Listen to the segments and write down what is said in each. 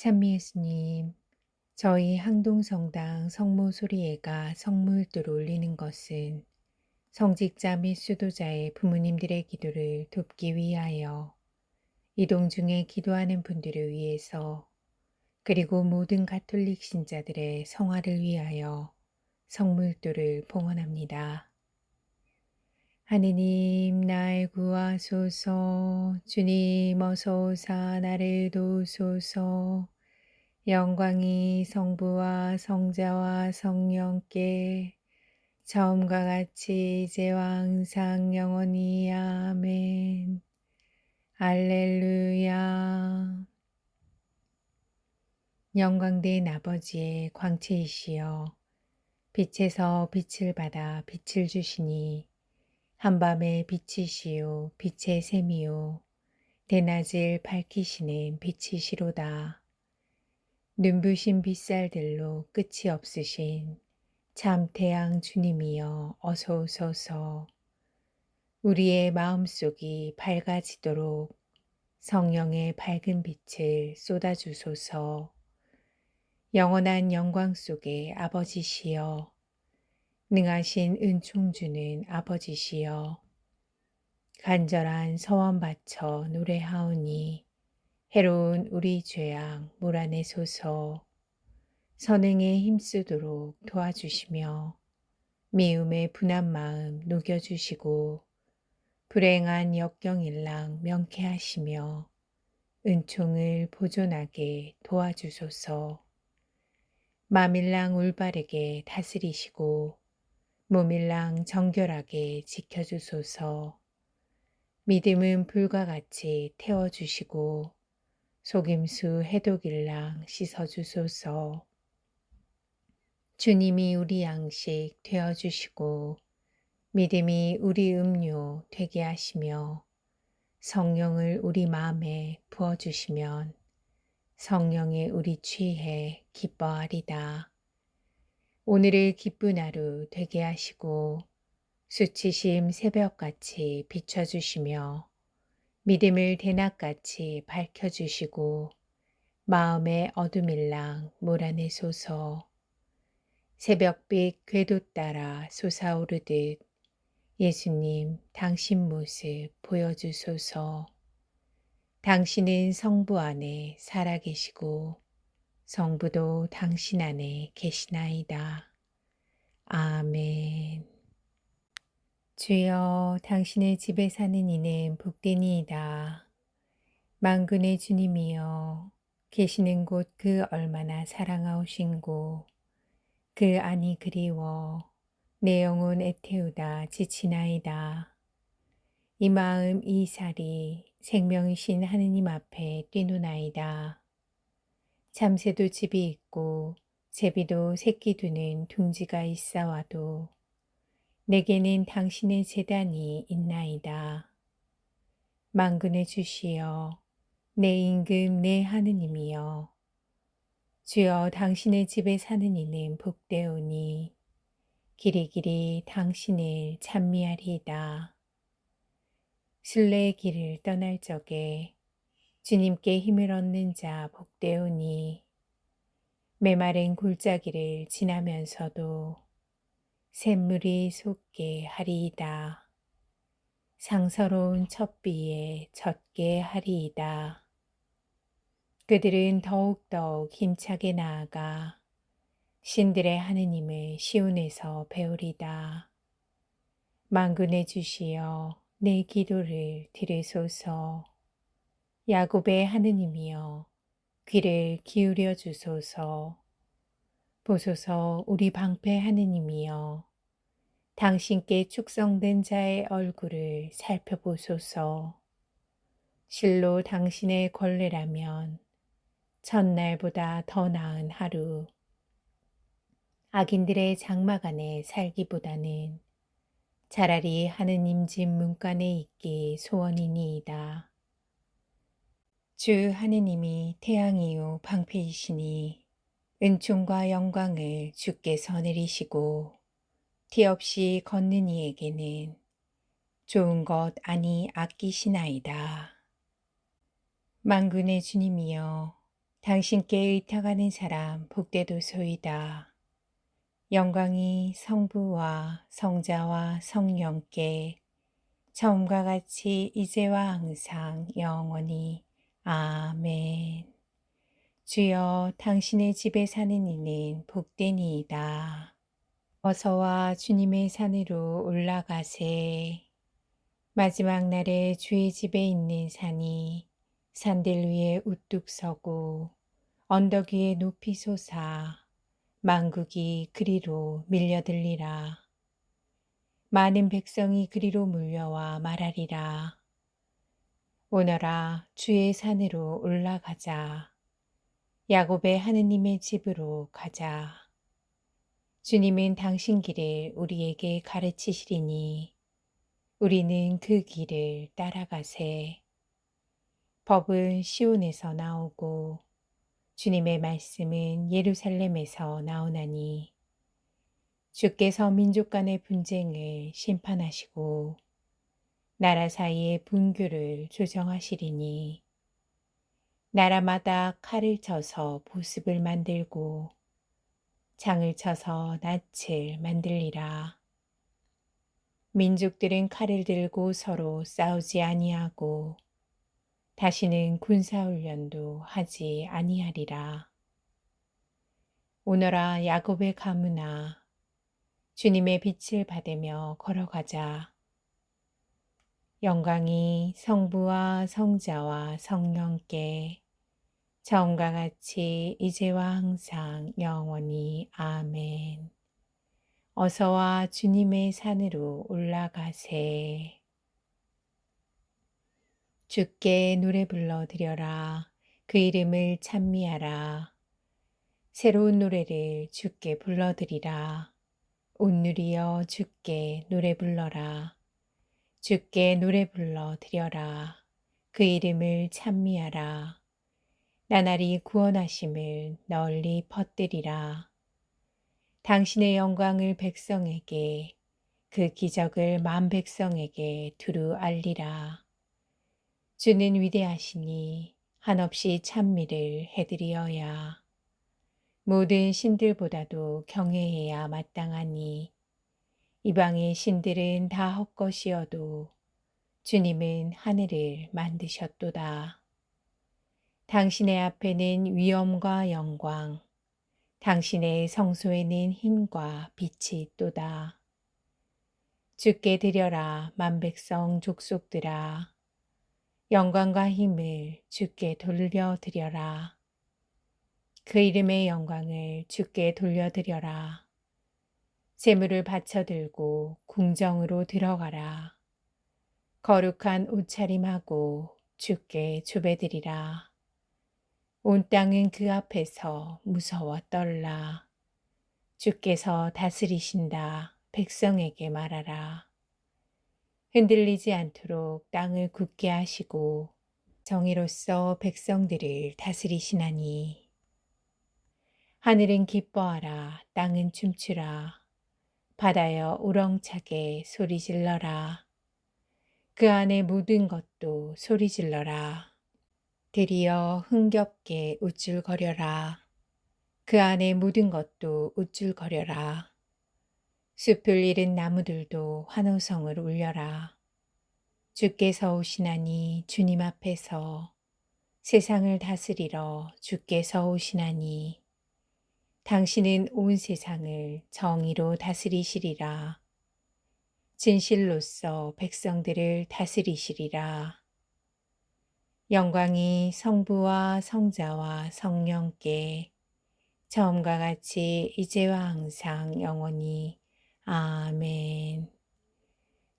찬미 예수님, 저희 항동성당 성모 소리애가 성물 들 올리는 것은 성직자 및 수도자의 부모님들의 기도를 돕기 위하여 이동 중에 기도하는 분들을 위해서 그리고 모든 가톨릭 신자들의 성화를 위하여 성물도를 봉헌합니다. 하느님 날 구하소서. 주님 어서 오사 나를 도우소서. 영광이 성부와 성자와 성령께. 처음과 같이 이제와 항상 영원히. 아멘. 알렐루야. 영광된 아버지의 광채이시여 빛에서 빛을 받아 빛을 주시니 한밤의 빛이시요 빛의 샘이요 대낮을 밝히시는 빛이시로다. 눈부신 빛살들로 끝이 없으신 참 태양 주님이여 어서 오소서. 우리의 마음속이 밝아지도록 성령의 밝은 빛을 쏟아주소서. 영원한 영광 속에 아버지시여 능하신 은총 주는 아버지시여 간절한 서원 바쳐 노래하오니 해로운 우리 죄악 몰아내소서 선행에 힘쓰도록 도와주시며 미움의 분한 마음 녹여주시고 불행한 역경일랑 명쾌하시며 은총을 보존하게 도와주소서. 마밀랑 올바르게 다스리시고 몸일랑 정결하게 지켜주소서. 믿음은 불과 같이 태워주시고 속임수 해독일랑 씻어주소서. 주님이 우리 양식 되어주시고 믿음이 우리 음료 되게 하시며 성령을 우리 마음에 부어주시면 성령에 우리 취해 기뻐하리다. 오늘을 기쁜 하루 되게 하시고 수치심 새벽같이 비춰주시며 믿음을 대낮같이 밝혀주시고 마음의 어둠일랑 몰아내소서. 새벽빛 궤도 따라 솟아오르듯 예수님 당신 모습 보여주소서. 당신은 성부 안에 살아계시고 성부도 당신 안에 계시나이다. 아멘. 주여 당신의 집에 사는 이는 복되니이다. 만군의 주님이여 계시는 곳 그 얼마나 사랑하오신 곳, 그 안이 그리워 내 영혼 애태우다 지치나이다. 이 마음 이 살이 생명이신 하느님 앞에 뛰노나이다. 잠새도 집이 있고 제비도 새끼 두는 둥지가 있사와도 내게는 당신의 재단이 있나이다. 망군의 주시여 내 임금 내 하느님이여 주여 당신의 집에 사는 이는 복되오니 길이길이 당신을 찬미하리이다. 순례의 길을 떠날 적에 주님께 힘을 얻는 자 복되오니 메마른 골짜기를 지나면서도 샘물이 솟게 하리이다. 상서로운 첩비에 젖게 하리이다. 그들은 더욱더욱 힘차게 나아가 신들의 하느님을 시온에서 배우리다. 만군의 주시여 내 기도를 들으소서. 야곱의 하느님이여 귀를 기울여 주소서. 보소서 우리 방패 하느님이여 당신께 축성된 자의 얼굴을 살펴보소서. 실로 당신의 권례라면 첫날보다 더 나은 하루. 악인들의 장막 안에 살기보다는 차라리 하느님 집 문간에 있기 소원이니이다. 주 하느님이 태양이요 방패이시니 은총과 영광을 주께서 내리시고 티 없이 걷는 이에게는 좋은 것 아니 아끼시나이다. 만군의 주님이여 당신께 의탁하는 사람 복되도소이다. 영광이 성부와 성자와 성령께 처음과 같이 이제와 항상 영원히 아멘. 주여 당신의 집에 사는 이는 복되니이다. 어서와 주님의 산으로 올라가세. 마지막 날에 주의 집에 있는 산이 산들 위에 우뚝 서고 언덕 위에 높이 솟아 만국이 그리로 밀려들리라. 많은 백성이 그리로 물려와 말하리라. 오너라 주의 산으로 올라가자. 야곱의 하느님의 집으로 가자. 주님은 당신 길을 우리에게 가르치시리니 우리는 그 길을 따라가세. 법은 시온에서 나오고 주님의 말씀은 예루살렘에서 나오나니 주께서 민족 간의 분쟁을 심판하시고 나라 사이의 분규를 조정하시리니 나라마다 칼을 쳐서 보습을 만들고 장을 쳐서 낯을 만들리라. 민족들은 칼을 들고 서로 싸우지 아니하고 다시는 군사훈련도 하지 아니하리라. 오너라 야곱의 가문아 주님의 빛을 받으며 걸어가자. 영광이 성부와 성자와 성령께 처음과 같이 이제와 항상 영원히 아멘. 어서와 주님의 산으로 올라가세. 주께 노래 불러 드려라. 그 이름을 찬미하라. 새로운 노래를 주께 불러드리라. 온누리여 주께 노래 불러라. 주께 노래 불러 드려라. 그 이름을 찬미하라. 나날이 구원하심을 널리 퍼뜨리라. 당신의 영광을 백성에게 그 기적을 만 백성에게 두루 알리라. 주는 위대하시니 한없이 찬미를 해드리어야 모든 신들보다도 경외해야 마땅하니 이방의 신들은 다 헛것이어도 주님은 하늘을 만드셨도다. 당신의 앞에는 위엄과 영광, 당신의 성소에는 힘과 빛이 있도다. 주께 드려라 만백성 족속들아 영광과 힘을 주께 돌려 드려라. 그 이름의 영광을 주께 돌려 드려라. 재물을 바쳐들고 궁정으로 들어가라. 거룩한 옷차림하고 주께 주배드리라. 온 땅은 그 앞에서 무서워 떨라. 주께서 다스리신다. 백성에게 말하라. 흔들리지 않도록 땅을 굳게 하시고 정의로서 백성들을 다스리시나니 하늘은 기뻐하라 땅은 춤추라 바다여 우렁차게 소리질러라. 그 안에 모든 것도 소리질러라. 들이여 흥겹게 우쭐거려라. 그 안에 모든 것도 우쭐거려라. 숲을 잃은 나무들도 환호성을 울려라. 주께서 오시나니 주님 앞에서 세상을 다스리러 주께서 오시나니 당신은 온 세상을 정의로 다스리시리라. 진실로서 백성들을 다스리시리라. 영광이 성부와 성자와 성령께 처음과 같이 이제와 항상 영원히 아멘.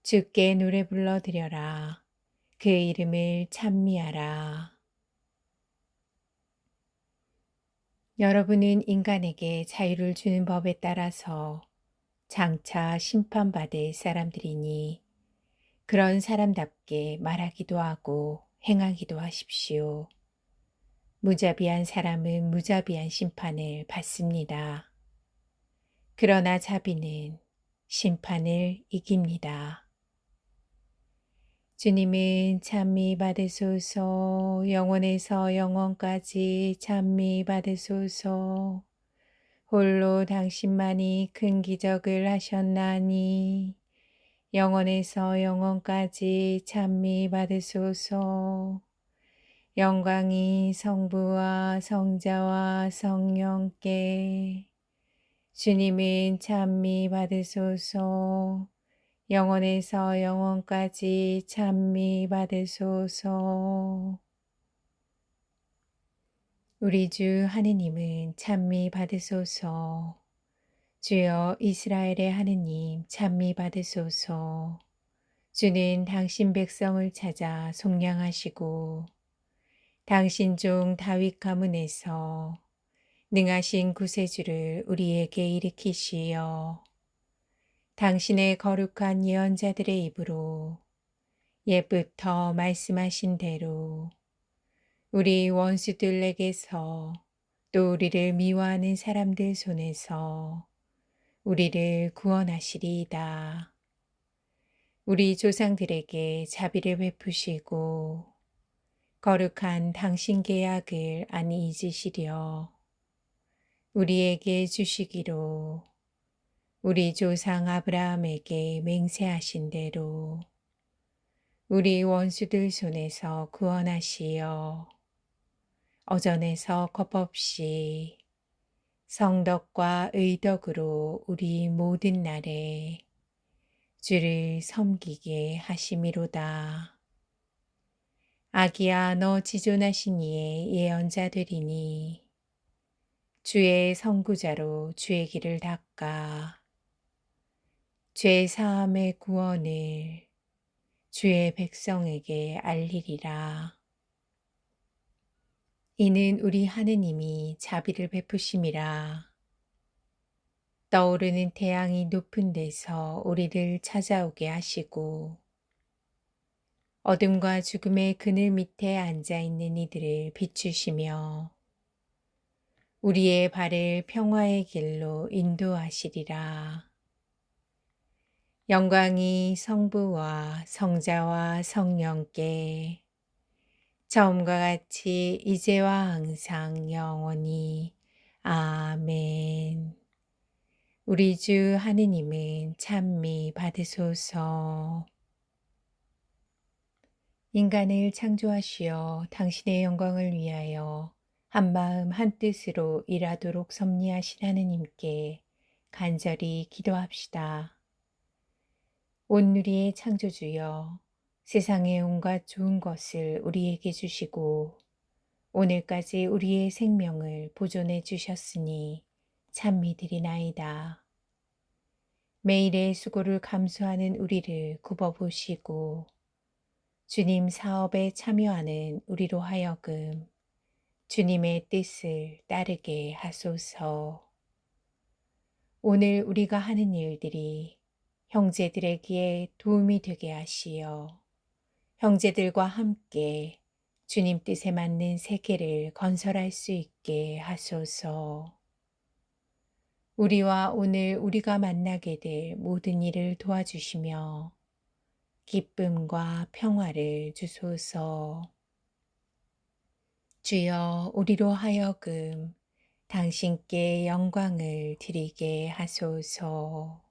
주께 노래 불러 드려라. 그 이름을 찬미하라. 여러분은 인간에게 자유를 주는 법에 따라서 장차 심판받을 사람들이니 그런 사람답게 말하기도 하고 행하기도 하십시오. 무자비한 사람은 무자비한 심판을 받습니다. 그러나 자비는 심판을 이깁니다. 주님은 찬미 받으소서. 영원에서 영원까지 찬미 받으소서. 홀로 당신만이 큰 기적을 하셨나니 영원에서 영원까지 찬미 받으소서. 영광이 성부와 성자와 성령께 주님은 찬미 받으소서 영원에서 영원까지 찬미 받으소서. 우리 주 하느님은 찬미 받으소서. 주여 이스라엘의 하느님 찬미 받으소서. 주는 당신 백성을 찾아 속량하시고 당신 종 다윗 가문에서 능하신 구세주를 우리에게 일으키시어 당신의 거룩한 예언자들의 입으로 옛부터 말씀하신 대로 우리 원수들에게서 또 우리를 미워하는 사람들 손에서 우리를 구원하시리이다. 우리 조상들에게 자비를 베푸시고 거룩한 당신 계약을 안 잊으시려 우리에게 주시기로 우리 조상 아브라함에게 맹세하신 대로 우리 원수들 손에서 구원하시어 어전에서 겁없이 성덕과 의덕으로 우리 모든 날에 주를 섬기게 하심이로다. 아기야 너 지존하신 이의 예언자들이니 주의 선구자로 주의 길을 닦아 죄 사함의 구원을 주의 백성에게 알리리라. 이는 우리 하느님이 자비를 베푸심이라. 떠오르는 태양이 높은 데서 우리를 찾아오게 하시고 어둠과 죽음의 그늘 밑에 앉아 있는 이들을 비추시며 우리의 발을 평화의 길로 인도하시리라. 영광이 성부와 성자와 성령께 처음과 같이 이제와 항상 영원히 아멘. 우리 주 하느님은 찬미 받으소서. 인간을 창조하시어 당신의 영광을 위하여 한 마음 한 뜻으로 일하도록 섭리하신 하느님께 간절히 기도합시다. 온누리의 창조주여 세상의 온갖 좋은 것을 우리에게 주시고 오늘까지 우리의 생명을 보존해 주셨으니 참 믿으리나이다. 매일의 수고를 감수하는 우리를 굽어보시고 주님 사업에 참여하는 우리로 하여금 주님의 뜻을 따르게 하소서. 오늘 우리가 하는 일들이 형제들에게 도움이 되게 하시어 형제들과 함께 주님 뜻에 맞는 세계를 건설할 수 있게 하소서. 우리와 오늘 우리가 만나게 될 모든 일을 도와주시며 기쁨과 평화를 주소서. 주여 우리로 하여금 당신께 영광을 드리게 하소서.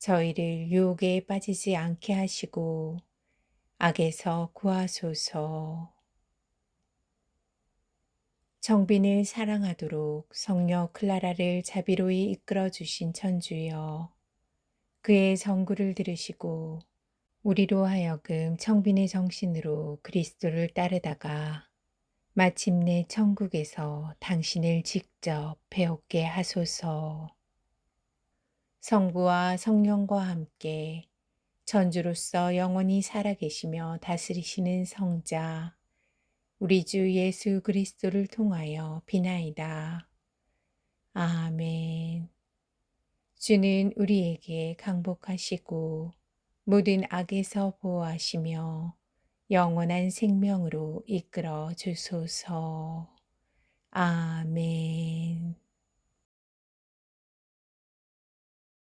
저희를 유혹에 빠지지 않게 하시고 악에서 구하소서. 정빈을 사랑하도록 성녀 클라라를 자비로이 이끌어 주신 천주여 그의 정구를 들으시고 우리로 하여금 청빈의 정신으로 그리스도를 따르다가 마침내 천국에서 당신을 직접 배웠게 하소서. 성부와 성령과 함께 전주로서 영원히 살아계시며 다스리시는 성자, 우리 주 예수 그리스도를 통하여 비나이다. 아멘. 주는 우리에게 강복하시고 모든 악에서 보호하시며 영원한 생명으로 이끌어 주소서. 아멘.